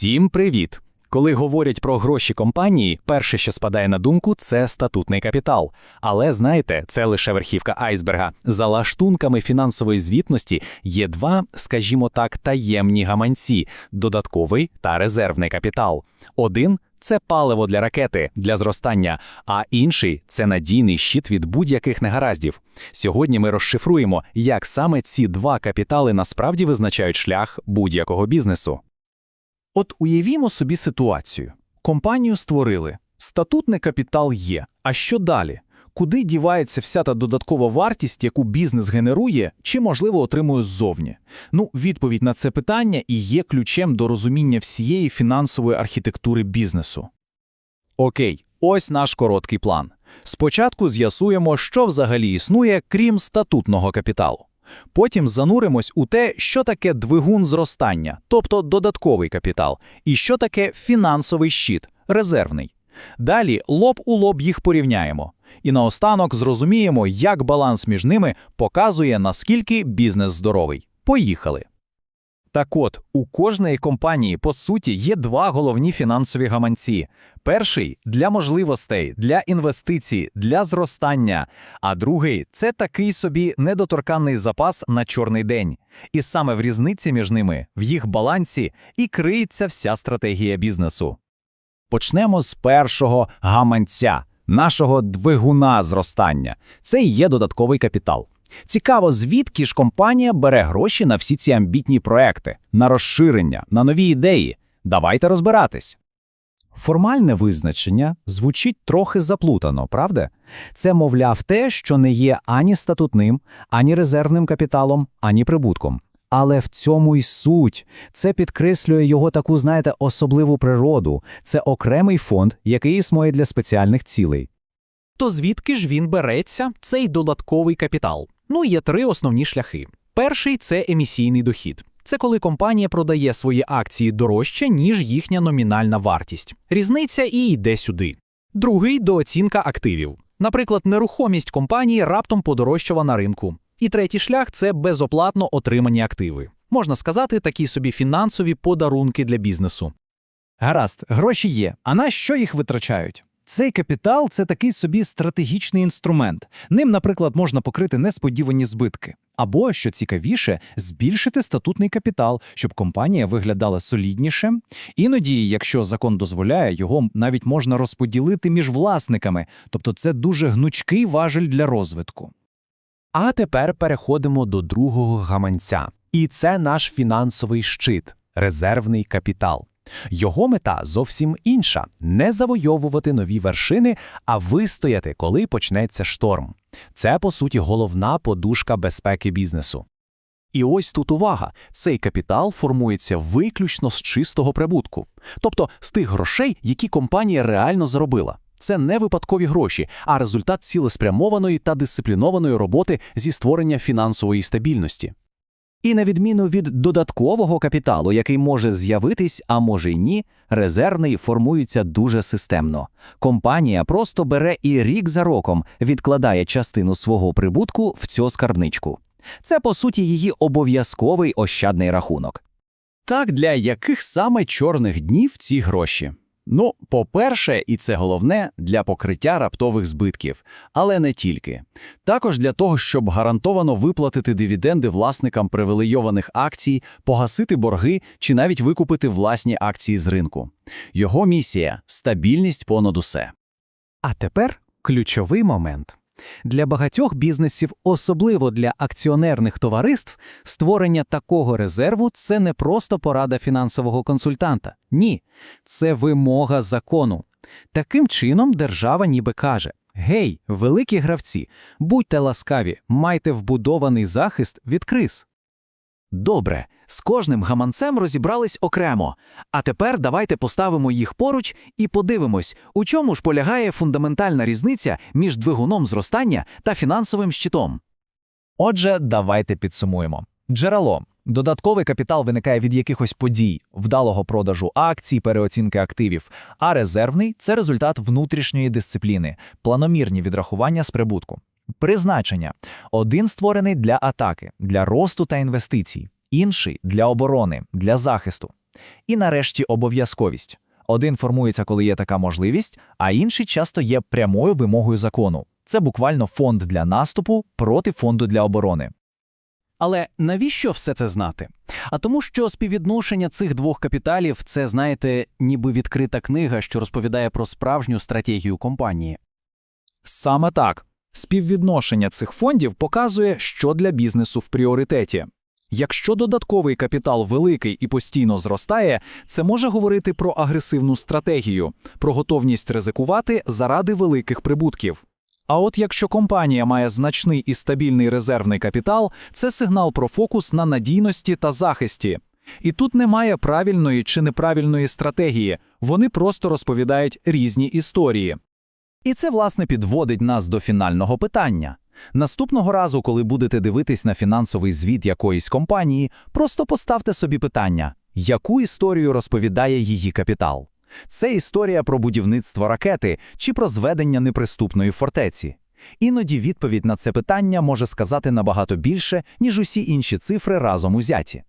Всім привіт! Коли говорять про гроші компанії, перше, що спадає на думку, це статутний капітал. Але знаєте, це лише верхівка айсберга. За лаштунками фінансової звітності є два, скажімо так, таємні гаманці додатковий та резервний капітал. Один це паливо для ракети для зростання, а інший це надійний щит від будь-яких негараздів. Сьогодні ми розшифруємо, як саме ці два капітали насправді визначають шлях будь-якого бізнесу. От уявімо собі ситуацію. Компанію створили, статутний капітал є. А що далі? Куди дівається вся та додаткова вартість, яку бізнес генерує, чи, можливо, отримує ззовні? Ну, відповідь на це питання і є ключем до розуміння всієї фінансової архітектури бізнесу. Окей, ось наш короткий план. Спочатку з'ясуємо, що взагалі існує, крім статутного капіталу. Потім зануримось у те, що таке двигун зростання, тобто додатковий капітал, і що таке фінансовий щит, резервний. Далі лоб у лоб їх порівняємо. І наостанок зрозуміємо, як баланс між ними показує, наскільки бізнес здоровий. Поїхали! Так от, у кожної компанії, по суті, є два головні фінансові гаманці. Перший для можливостей, для інвестицій, для зростання, а другий це такий собі недоторканний запас на чорний день. І саме в різниці між ними, в їх балансі, і криється вся стратегія бізнесу. Почнемо з першого гаманця, нашого двигуна зростання. Це і є додатковий капітал. Цікаво, звідки ж компанія бере гроші на всі ці амбітні проекти, на розширення, на нові ідеї. Давайте розбиратись. Формальне визначення звучить трохи заплутано, правда? Це, мовляв, те, що не є ані статутним, ані резервним капіталом, ані прибутком. Але в цьому й суть. Це підкреслює його таку, знаєте, особливу природу. Це окремий фонд, який існує для спеціальних цілей. То звідки ж він береться, цей додатковий капітал? Ну, є три основні шляхи. Перший це емісійний дохід. Це коли компанія продає свої акції дорожче, ніж їхня номінальна вартість. Різниця і йде сюди. Другий дооцінка активів. Наприклад, нерухомість компанії раптом подорожчала на ринку. І третій шлях це безоплатно отримані активи. Можна сказати, такі собі фінансові подарунки для бізнесу. Гаразд, гроші є. А на що їх витрачають? Цей капітал це такий собі стратегічний інструмент. Ним, наприклад, можна покрити несподівані збитки. Або, що цікавіше, збільшити статутний капітал, щоб компанія виглядала солідніше. Іноді, якщо закон дозволяє, його навіть можна розподілити між власниками, тобто це дуже гнучкий важель для розвитку. А тепер переходимо до другого гаманця. І це наш фінансовий щит, резервний капітал. Його мета зовсім інша не завойовувати нові вершини, а вистояти, коли почнеться шторм. Це, по суті, головна подушка безпеки бізнесу. І ось тут увага: цей капітал формується виключно з чистого прибутку, тобто з тих грошей, які компанія реально заробила. Це не випадкові гроші, а результат цілеспрямованої та дисциплінованої роботи зі створення фінансової стабільності. І на відміну від додаткового капіталу, який може з'явитись, а може й ні, резервний формується дуже системно. Компанія просто бере і рік за роком відкладає частину свого прибутку в цю скарбничку. Це, по суті, її обов'язковий ощадний рахунок. Так для яких саме чорних днів ці гроші? Ну, по-перше, і це головне для покриття раптових збитків, але не тільки. Також для того, щоб гарантовано виплатити дивіденди власникам привілейованих акцій, погасити борги чи навіть викупити власні акції з ринку. Його місія стабільність понад усе. А тепер ключовий момент. Для багатьох бізнесів, особливо для акціонерних товариств, створення такого резерву це не просто порада фінансового консультанта. Ні, це вимога закону. Таким чином, держава ніби каже: Гей, великі гравці, будьте ласкаві, майте вбудований захист від криз. Добре, з кожним гаманцем розібрались окремо. А тепер давайте поставимо їх поруч і подивимось, у чому ж полягає фундаментальна різниця між двигуном зростання та фінансовим щитом. Отже, давайте підсумуємо. Джерело. Додатковий капітал виникає від якихось подій, вдалого продажу акцій, переоцінки активів, а резервний це результат внутрішньої дисципліни, планомірні відрахування з прибутку. Призначення: один створений для атаки, для росту та інвестицій, інший для оборони, для захисту. І нарешті обов'язковість. Один формується, коли є така можливість, а інший часто є прямою вимогою закону. Це буквально фонд для наступу проти фонду для оборони. Але навіщо все це знати? А тому, що співвідношення цих двох капіталів це, знаєте, ніби відкрита книга, що розповідає про справжню стратегію компанії. Саме так. Співвідношення цих фондів показує, що для бізнесу в пріоритеті. Якщо додатковий капітал великий і постійно зростає, це може говорити про агресивну стратегію, про готовність ризикувати заради великих прибутків. А от якщо компанія має значний і стабільний резервний капітал, це сигнал про фокус на надійності та захисті. І тут немає правильної чи неправильної стратегії, вони просто розповідають різні історії. І це, власне, підводить нас до фінального питання. Наступного разу, коли будете дивитись на фінансовий звіт якоїсь компанії, просто поставте собі питання, яку історію розповідає її капітал? Це історія про будівництво ракети чи про зведення неприступної фортеці? Іноді відповідь на це питання може сказати набагато більше, ніж усі інші цифри разом узяті.